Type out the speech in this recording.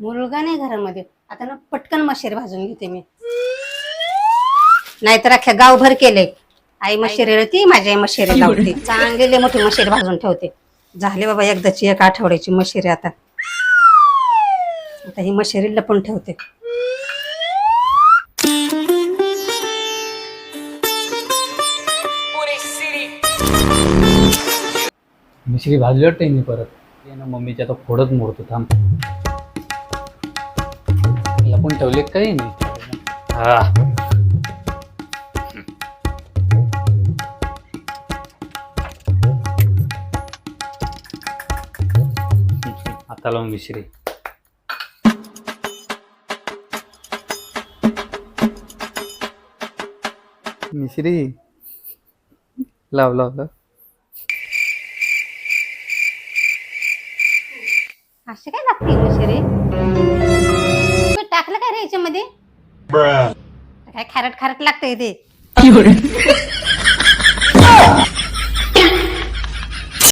मुलगा नाही घरामध्ये. आता ना पटकन मशेर भाजून घेते मी. नाहीतर अख्ख्या गावभर केले आई मशेरी ती माझी आई मशेरी लावते. चांगलेले मोठे मशेर भाजून ठेवते. झाले बाबा एकदाची एक आठवड्याची मशेरी आता. आता ही मशेरी लपून ठेवते. मिश्री भाजली वाटते मी परत. ना मम्मीच्या आता फोडत मोडतो थांब. लपून ठेवले काही नाही हा आता लावून मिश्री मिश्री लाव लाव लाव असे काय लागते मशेरी तू टाकलं काय रे त्याच्यामध्ये? काय खारट खारट लागतंय ते.